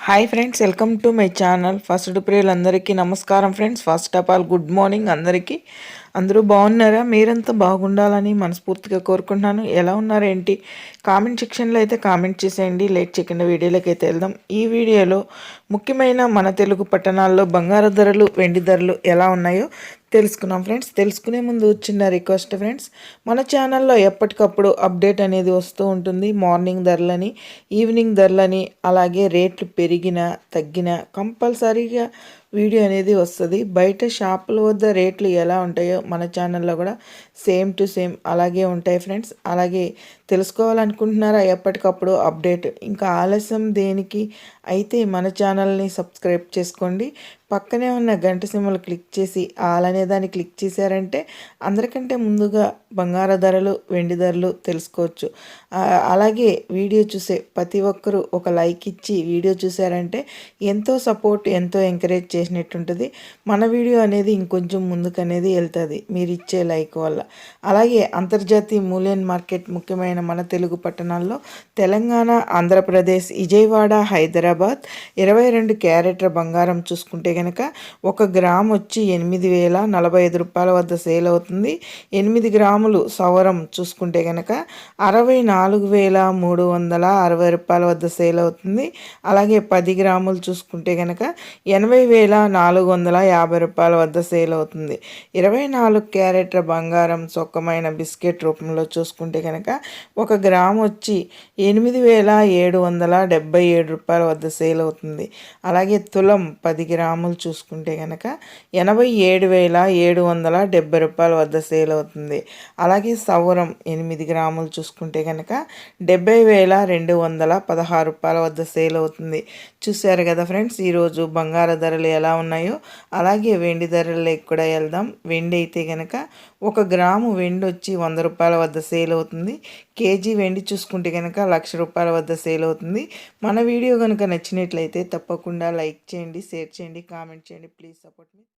Hi friends welcome to my channel first ప్రియులందరికీ నమస్కారం friends first of all good morning అందరికీ. అందరూ బాగున్నారా? మీరంతా బాగుండాలని మనస్ఫూర్తిగా కోరుకుంటున్నాను. ఎలా ఉన్నారేంటి కామెంట్ సెక్షన్లో అయితే కామెంట్ చేసేయండి. లేట్ చేయకుండా వీడియోలోకి అయితే వెళ్దాం. ఈ వీడియోలో ముఖ్యమైన మన తెలుగు పట్టణాల్లో బంగారు ధరలు వెండి ధరలు ఎలా ఉన్నాయో తెలుసుకున్నాం ఫ్రెండ్స్. తెలుసుకునే ముందు చిన్న రిక్వెస్ట్ ఫ్రెండ్స్. మన ఛానల్లో ఎప్పటికప్పుడు అప్డేట్ అనేది వస్తూ ఉంటుంది. మార్నింగ్ ధరలని ఈవినింగ్ ధరలని అలాగే రేట్లు పెరిగిన తగ్గిన కంపల్సరీగా వీడియో అనేది వస్తుంది. బయట షాపుల వద్ద రేట్లు ఎలా ఉంటాయో మన ఛానల్లో కూడా సేమ్ టు సేమ్ అలాగే ఉంటాయి ఫ్రెండ్స్. అలాగే తెలుసుకోవాలనుకుంటున్నారా ఎప్పటికప్పుడు అప్డేట్? ఇంకా ఆలస్యం దేనికి? అయితే మన ఛానల్ని సబ్స్క్రైబ్ చేసుకోండి. పక్కనే ఉన్న గంట సిమ్మలు క్లిక్ చేసి ఆల్ అనే దాన్ని క్లిక్ చేశారంటే అందరికంటే ముందుగా బంగార ధరలు వెండి ధరలు తెలుసుకోవచ్చు. అలాగే వీడియో చూసే ప్రతి ఒక్కరూ ఒక లైక్ ఇచ్చి వీడియో చూసారంటే ఎంతో సపోర్ట్ ఎంతో ఎంకరేజ్ చేసినట్టుంటుంది. మన వీడియో అనేది ఇంకొంచెం ముందుకు అనేది వెళ్తుంది మీరు ఇచ్చే లైక్ వల్ల. అలాగే అంతర్జాతీయ మూల్యన్ మార్కెట్ ముఖ్యమైన మన తెలుగు పట్టణాల్లో తెలంగాణ ఆంధ్రప్రదేశ్ విజయవాడ హైదరాబాద్ ఇరవై రెండు క్యారెట్ల బంగారం చూసుకుంటే కనుక ఒక గ్రామ్ వచ్చి ఎనిమిది వేల నలభై ఐదు రూపాయల వద్ద సేల్ అవుతుంది. ఎనిమిది గ్రాములు సవరం చూసుకుంటే కనుక అరవై నాలుగు వేల మూడు వందల అరవై రూపాయల వద్ద సేల్ అవుతుంది. అలాగే పది గ్రాములు చూసుకుంటే కనుక ఎనభై వేల నాలుగు వందల యాభై రూపాయల వద్ద సేల్ అవుతుంది. ఇరవై నాలుగు క్యారెట్ల బంగారం సొక్కమైన బిస్కెట్ రూపంలో చూసుకుంటే కనుక ఒక గ్రామ్ వచ్చి ఎనిమిది వేల ఏడు వందల డెబ్బై ఏడు రూపాయల వద్ద సేల్ అవుతుంది. అలాగే తులం పది గ్రాములు గ్రాములు చూసుకుంటే కనుక ఎనభై ఏడు వేల ఏడు వందల డెబ్బై రూపాయల వద్ద సేల్ అవుతుంది. అలాగే సౌరం ఎనిమిది గ్రాములు చూసుకుంటే కనుక డెబ్బై వేల రెండు వందల పదహారు రూపాయల వద్ద సేల్ అవుతుంది. చూశారు కదా ఫ్రెండ్స్ ఈరోజు బంగార ధరలు ఎలా ఉన్నాయో? అలాగే వెండి ధరలకు కూడా వెళ్దాం. వెండి అయితే కనుక ఒక గ్రాము వెండి వచ్చి వంద రూపాయల వద్ద సేల్ అవుతుంది. కేజీ వెండి చూసుకుంటే కనుక లక్ష రూపాయల వద్ద సేల్ అవుతుంది. మన వీడియో కనుక నచ్చినట్లయితే తప్పకుండా లైక్ చేయండి షేర్ చేయండి కామెంట్ చేయండి. Please support me.